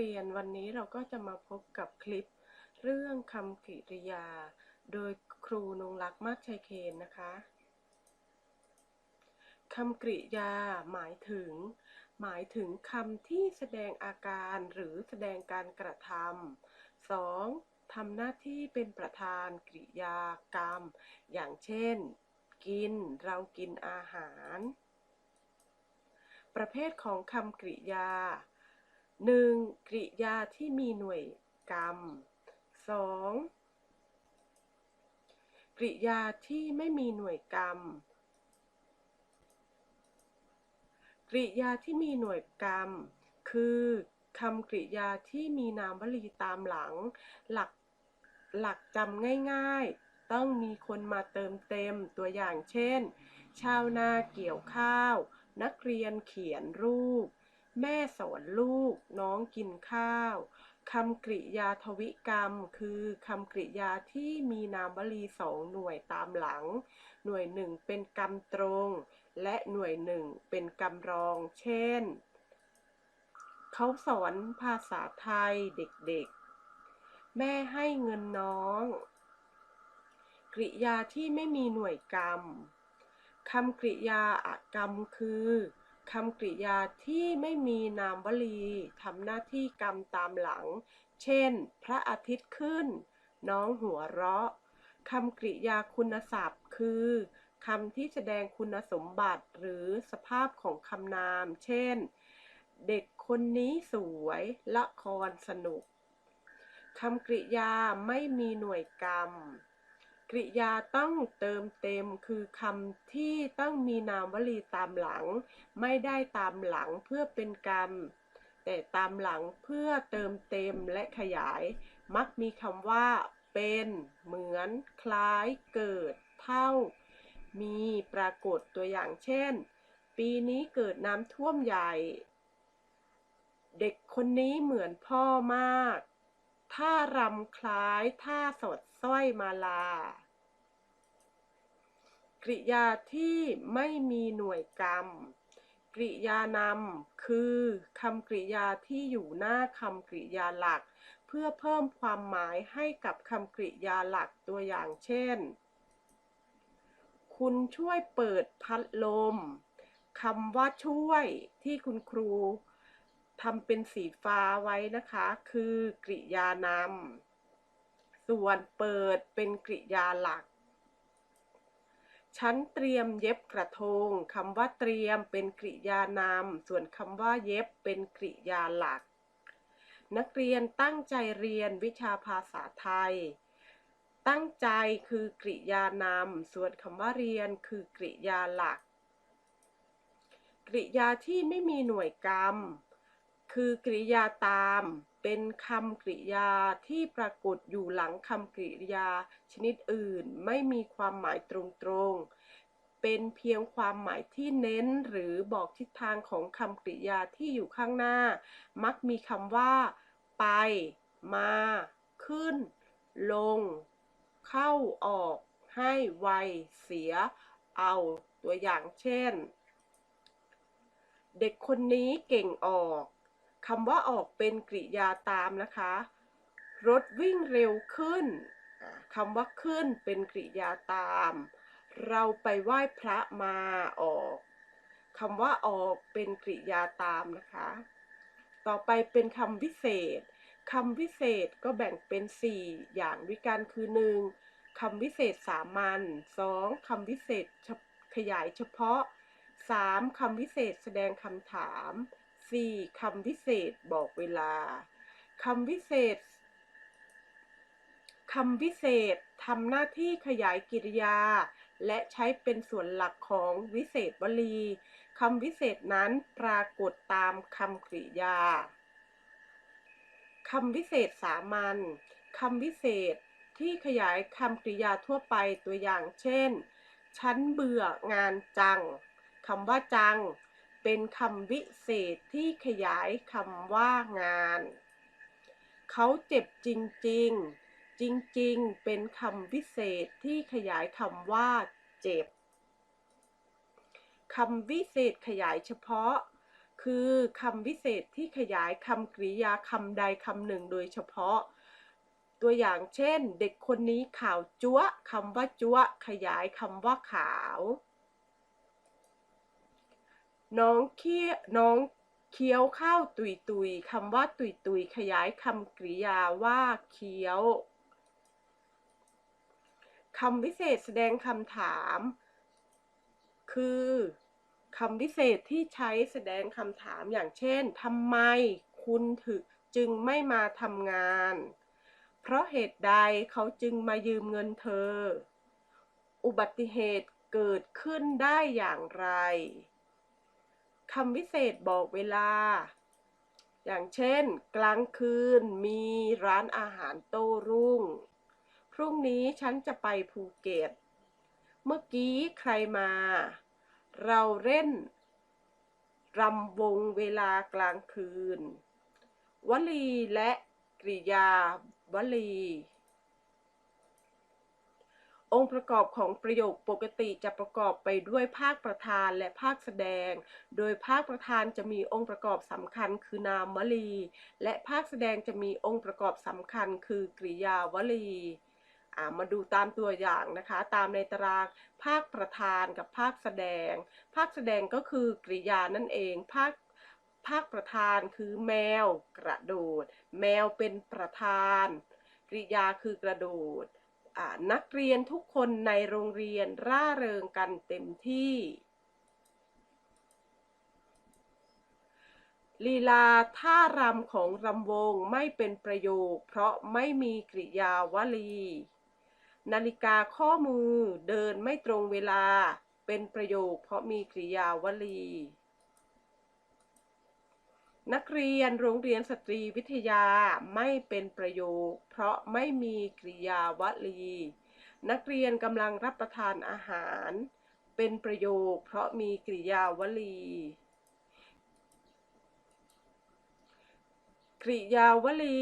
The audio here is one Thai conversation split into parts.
เรียนวันนี้เราก็จะมาพบกับคลิป เรื่องคำกริยา โดยครูนงรักมากชัยเคนนะคะคำกริยาหมายถึง หมายถึงคำที่แสดงอาการหรือแสดงการกระทำสองทำหน้าที่เป็นประธานกริยากรรม อย่างเช่น กิน เรากินอาหาร ประเภทของคำกริยา 1. กริยาที่มีหน่วยกรรม 2. กริยาที่ไม่มีหน่วยกรรม กริยาที่มีหน่วยกรรม คือคำกริยาที่มีนามวลีตามหลัง หลักหลักจำง่ายๆ ต้องมีคนมาเติมเต็มตัวอย่างเช่น ชาวนาเกี่ยวข้าว นักเรียนเขียนรูป แม่สอนลูก น้องกินข้าวคำกริยาทวิกรรม คือคำกริยาที่มีนามวลีสองหน่วยตามหลัง หน่วยหนึ่งเป็นกรรมตรง และหน่วยหนึ่งเป็นกรรมรอง เช่น เขาสอนภาษาไทยเด็กๆ แม่ให้เงินน้อง กริยาที่ไม่มีหน่วยกรรมคำกริยาอากรรมคือ คำกริยาที่ไม่มีนามวลีทำหน้าที่กรรมตามหลัง เช่น พระอาทิตย์ขึ้น น้องหัวเราะคำกริยาคุณศัพท์ คือคำที่แสดงคุณสมบัติหรือสภาพของคำนาม เช่น เด็กคนนี้สวย ละครสนุกคำกริยาไม่มีหน่วยกรรม กริยาต้องเติมเต็มคือคำที่ต้องมีนามวลีตามหลัง ไม่ได้ตามหลังเพื่อเป็นกรรม แต่ตามหลังเพื่อเติมเต็มและขยาย มักมีคำว่า เป็น เหมือน คล้าย เกิด เท่า มีปรากฏตัวอย่างเช่น ปีนี้เกิดน้ำท่วมใหญ่ เด็กคนนี้เหมือนพ่อมาก ท่ารำคล้ายท่าสดสร้อยมาลากริยาที่ไม่มีหน่วยกรรม กริยานำคือคำกริยาที่อยู่หน้าคำกริยาหลัก เพื่อเพิ่มความหมายให้กับคำกริยาหลักตัวอย่างเช่น คุณช่วยเปิดพัดลมคำว่าช่วยที่คุณครู ทำเป็นสีฟ้าไว้นะคะ คือกริยานำส่วนเปิดเป็นกริยาหลัก ฉันเตรียมเย็บกระทงคำว่าเตรียมเป็นกริยานำส่วนคำว่าเย็บเป็นกริยาหลัก นักเรียนตั้งใจเรียนวิชาภาษาไทย ตั้งใจคือกริยานำส่วนคำว่าเรียนคือกริยาหลัก กริยาที่ไม่มีหน่วยกรรม คือกริยาตามเป็นคำกริยาที่ปรากฏอยู่หลังคำกริยาชนิดอื่น ไม่มีความหมายตรงๆ เป็นเพียงความหมายที่เน้นหรือบอกทิศทางของคำกริยาที่อยู่ข้างหน้า มักมีคำว่า ไป มา ขึ้น ลง เข้าออก ให้ไว เสีย เอาตัวอย่างเช่น เด็กคนนี้เก่งออก คำว่าออกเป็นกริยาตามนะคะ รถวิ่งเร็วขึ้นคำว่าขึ้นเป็นกริยาตาม เราไปไหว้พระมาออกคำว่าออกเป็นกริยาตามนะคะ ต่อไปเป็นคำวิเศษคำวิเศษก็แบ่งเป็น 4 อย่างด้วยกันคือ 1. คำวิเศษสามัญ 2. คำวิเศษขยายเฉพาะ 3. คำวิเศษแสดงคำถาม 4. คำวิเศษบอกเวลา คำวิเศษคำวิเศษทำหน้าที่ขยายกิริยา และใช้เป็นส่วนหลักของวิเศษวลีคำวิเศษนั้นปรากฏตามคำกริยาคำวิเศษสามัญคำวิเศษที่ขยายคำกริยาทั่วไปตัวอย่างเช่น ฉันเบื่องานจังคำว่าจัง เป็นคำวิเศษที่ขยายคำว่างาน เขาเจ็บจริงๆ จริงๆ เป็นคำวิเศษที่ขยายคำว่าเจ็บคำวิเศษขยายเฉพาะ คือคำวิเศษที่ขยายคำกริยาคำใดคำหนึ่งโดยเฉพาะ ตัวอย่างเช่น เด็กคนนี้ขาวจั๊วคำว่าจั๊วขยายคำว่าขาว น้องเคี้ยน้องเคี้ยวข้าวตุยตุยคำว่าตุยตุยขยายคำกริยาว่าเคี้ยวคำวิเศษแสดงคำถาม คือคำวิเศษที่ใช้แสดงคำถามอย่างเช่นทำไมคุณถึงจึงไม่มาทำงาน เพราะเหตุใดเขาจึงมายืมเงินเธอ อุบัติเหตุเกิดขึ้นได้อย่างไร คำวิเศษบอกเวลา อย่างเช่น กลางคืนมีร้านอาหารโต้รุ่ง พรุ่งนี้ฉันจะไปภูเก็ต เมื่อกี้ใครมา เราเล่นรำวงเวลากลางคืน วลีและกริยาวลี องค์ประกอบของประโยคปกติจะประกอบไปด้วยภาคประธานและภาคแสดง โดยภาคประธานจะมีองค์ประกอบสำคัญคือนามวลี และภาคแสดงจะมีองค์ประกอบสำคัญคือกริยาวลีมาดูตามตัวอย่างนะคะ ตามในตารางภาคประธานกับภาคแสดง ภาคแสดงก็คือกริยานั่นเอง ภาคภาคประธานคือแมวกระโดด แมวเป็นประธาน กริยาคือกระโดด นักเรียนทุกคนในโรงเรียนร่าเริงกันเต็มที่ ลีลาท่ารำของรำวงไม่เป็นประโยค เพราะไม่มีกริยาวลี นาฬิกาข้อมือเดินไม่ตรงเวลาเป็นประโยคเพราะมีกริยาวลี นักเรียนโรงเรียนสตรีวิทยาไม่เป็นประโยค เพราะไม่มีกริยาวลี นักเรียนกำลังรับประทานอาหาร เป็นประโยค เพราะมีกริยาวลี กริยาวลี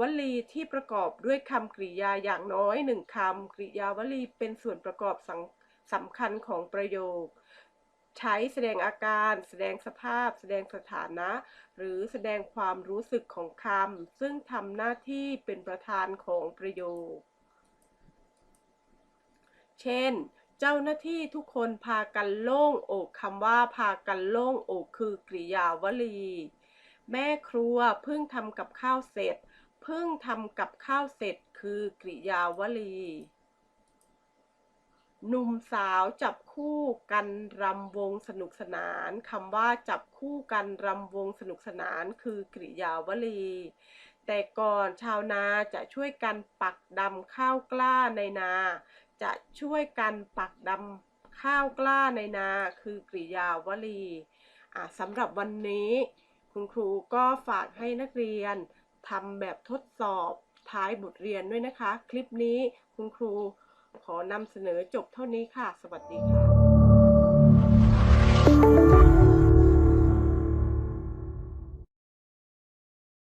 วลีที่ประกอบด้วยคำกริยาอย่างน้อยหนึ่งคำกริยาวลีเป็นส่วนประกอบสำสำคัญของประโยค ใช้แสดงอาการ แสดงสภาพ แสดงสถานะ หรือแสดงความรู้สึกของคำซึ่งทำหน้าที่เป็นประธานของประโยค เช่น เจ้าหน้าที่ทุกคนพากันโล่งอกคำว่าพากันโล่งอกคือกริยาวลี แม่ครัวเพิ่งทำกับข้าวเสร็จ เพิ่งทำกับข้าวเสร็จคือกริยาวลี หนุ่มสาวจับคู่กันรำวงสนุกสนานคำว่าจับคู่กันรำวงสนุกสนานคือกริยาวลี แต่ก่อนชาวนาจะช่วยกันปักดำข้าวกล้าในนา จะช่วยกันปักดำข้าวกล้าในนาคือกริยาวลีสำหรับวันนี้ คุณครูก็ฝากให้นักเรียนทำแบบทดสอบท้ายบทเรียนด้วยนะคะ คลิปนี้คุณครู ขอนำเสนอจบเท่านี้ค่ะ สวัสดีค่ะ